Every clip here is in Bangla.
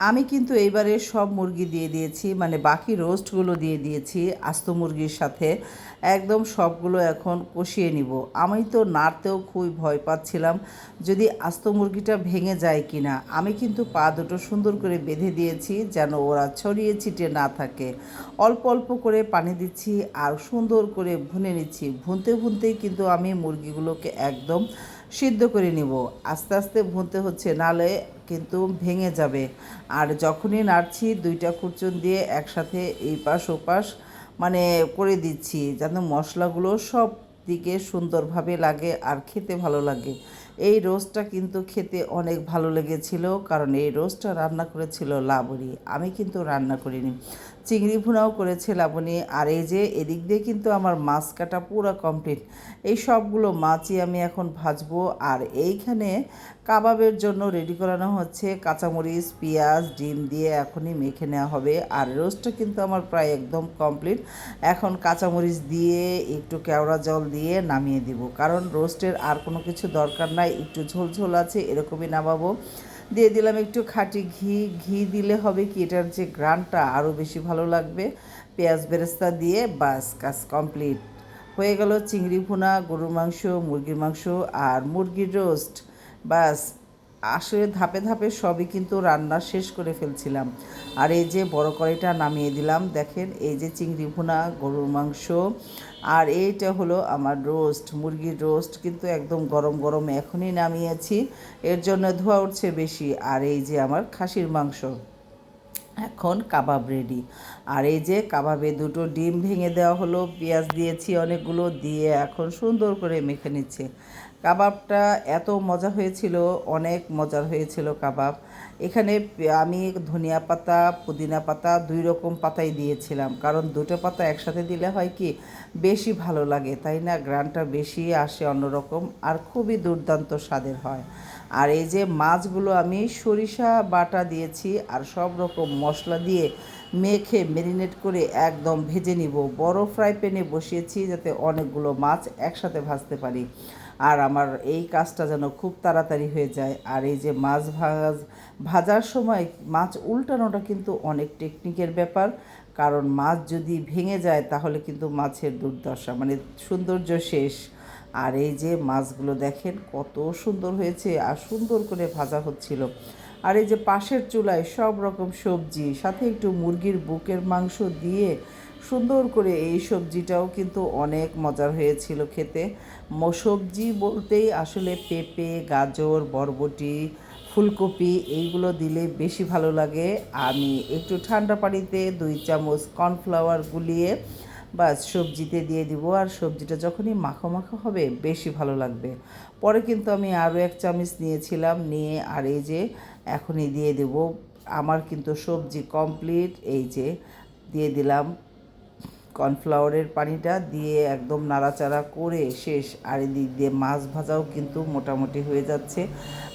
আমি কিন্তু এইবারে সব মুরগি দিয়ে দিয়েছি মানে বাকি রোস্টগুলো দিয়ে দিয়েছি আস্ত মুরগির সাথে। একদম সবগুলো এখন কষিয়ে নিব। আমি তো নাড়তেও খুবই ভয় পাচ্ছিলাম যদি আস্ত মুরগিটা ভেঙে যায় কি না আমি কিন্তু পা দুটো সুন্দর করে বেঁধে দিয়েছি যেন ওরা ছড়িয়ে ছিটিয়ে না থাকে। অল্প অল্প করে পানি দিচ্ছি আর সুন্দর করে ভুনে নিচ্ছি। ভুনতে ভুনতেই কিন্তু আমি মুরগিগুলোকে একদম সিদ্ধ করে নিব। আস্তে আস্তে ভুনতে হচ্ছে, নালে কিন্তু ভেঙে যাবে। আর যখনই নাড়ছি, দুইটা কুচুন দিয়ে একসাথে এই পাশ ও পাশ মানে করে দিচ্ছি, যেন মশলাগুলো সব দিকে সুন্দরভাবে লাগে আর খেতে ভালো লাগে। এই রোস্টটা কিন্তু খেতে অনেক ভালো লেগেছিল, কারণ এই রোস্টটা রান্না করেছিল লাবণী। আমি কিন্তু রান্না করিনি। চিংড়ি ভুনাও করেছে লাবণী। আর এই যে এদিক দিয়ে কিন্তু আমার মাছ কাটা পুরো কমপ্লিট। এই সবগুলো মাছই আমি এখন ভাজবো। আর এইখানে কাবাবের জন্য রেডি করানো হচ্ছে কাঁচামরিচ, পেঁয়াজ, ডিম দিয়ে এখনই মেখে নেওয়া হবে। আর রোস্টটা কিন্তু আমার প্রায় একদম কমপ্লিট। এখন কাঁচামরিচ দিয়ে, একটু কেওড়া জল দিয়ে নামিয়ে দিব। কারণ রোস্টের আর কোনো কিছু দরকার নাই। একটু ঝোল ঝোল আছে, এরকমই নামাবো। দিয়ে দিলাম একটু খাঁটি ঘি ঘি দিলে হবে কি, এটার যে গ্রানটা আরও বেশি ভালো লাগবে। পেঁয়াজ বেরেস্তা দিয়ে বাস, কাজ কমপ্লিট। হয়ে গেল চিংড়ি ভুনা, গরুর মাংস, মুরগির মাংস আর মুরগির রোস্ট। বাস আসলে ধাপে ধাপে সবই কিন্তু রান্না শেষ করে ফেলছিলাম। আর এই যে বড় কড়াইটা নামিয়ে দিলাম, দেখেন এই যে চিংড়ি ভুনা, গরুর মাংস, আর এইটা হলো আমার রোস্ট, মুরগির রোস্ট কিন্তু একদম গরম গরম এখনই নামিয়েছি। এর জন্য ধোয়া উঠছে বেশি, আর এই যে আমার খাসির মাংস। এখন কাবাব রেডি আর এই যে কাবাবে দুটো ডিম ভেঙে দেওয়া হলো, পেঁয়াজ দিয়েছি অনেকগুলো, দিয়ে এখন সুন্দর করে মেখে নিচ্ছে। কাবাবটা এত মজা হয়েছিল, অনেক মজার হয়েছিল কাবাব। এখানে আমি ধনিয়া পাতা, পুদিনা পাতা দুই রকম পাতাই দিয়েছিলাম। কারণ দুটো পাতা একসাথে দিলে হয় কি, বেশি ভালো লাগে, তাই না? গ্রানটা বেশি আসে অন্যরকম আর খুবই দুর্দান্ত স্বাদের হয়। আর এই যে মাছগুলো আমি সরিষা বাটা দিয়েছি আর সব রকম মশলা দিয়ে মেখে মেরিনেট করে একদম ভেজে নিব। বড় ফ্রাই প্যানে বসিয়েছি যাতে অনেকগুলো মাছ একসাথে ভাজতে পারি। আর আমার এই কাজটা যেন খুব তাড়াতাড়ি হয়ে যায়। আর এই যে মাছ ভাজ, ভাজার সময় মাছ উল্টানোটা কিন্তু অনেক টেকনিকের ব্যাপার। কারণ মাছ যদি ভেঙে যায়, তাহলে কিন্তু মাছের দুর্দশা মানে সৌন্দর্য শেষ। আর এই যে মাছগুলো দেখেন, কত সুন্দর হয়েছে আর সুন্দর করে ভাজা হচ্ছিল। আর এই যে পাশের চুলায় সব রকম সবজি, সাথে একটু মুরগির বুকের মাংস দিয়ে সুন্দর করে এই সবজিটাও কিন্তু অনেক মজার হয়েছিল খেতে। সবজি বলতেই আসলে পেঁপে, গাজর, বরবটি, ফুলকপি এইগুলো দিলে বেশি ভালো লাগে। আমি একটু ঠান্ডা পানিতে দুই চামচ কর্নফ্লাওয়ার গুলিয়ে বাস সবজিতে দিয়ে দিব আর সবজিটা যখনই মাখো মাখো হবে বেশি ভালো লাগবে। পরে কিন্তু আমি আরও এক চামচ নিয়েছিলাম, নিয়ে আর এই যে এখনই দিয়ে দেব। আমার কিন্তু সবজি কমপ্লিট এই যে দিয়ে দিলাম। কর্নফ্লাওয়ারের পানিটা দিয়ে একদম নাড়াচাড়া করে শেষ। আর এদিক দিয়ে মাছ ভাজাও কিন্তু মোটামুটি হয়ে যাচ্ছে।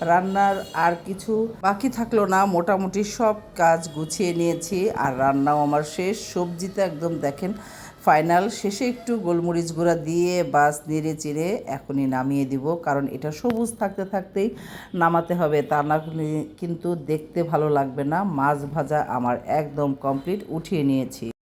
রান্নার আর কিছু বাকি থাকল না, মোটামুটি সব কাজ গুছিয়ে নিয়েছি আর রান্নাও আমার শেষ। সবজিতে একদম দেখেন ফাইনাল। শেষে একটু গোলমরিচ গুঁড়া দিয়ে বাস নেড়ে চেড়ে এখনই নামিয়ে দিব, কারণ এটা সবুজ থাকতে থাকতেই নামাতে হবে। তা না কিন্তু দেখতে ভালো লাগবে না। মাছ ভাজা আমার একদম কমপ্লিট, উঠিয়ে নিয়েছি।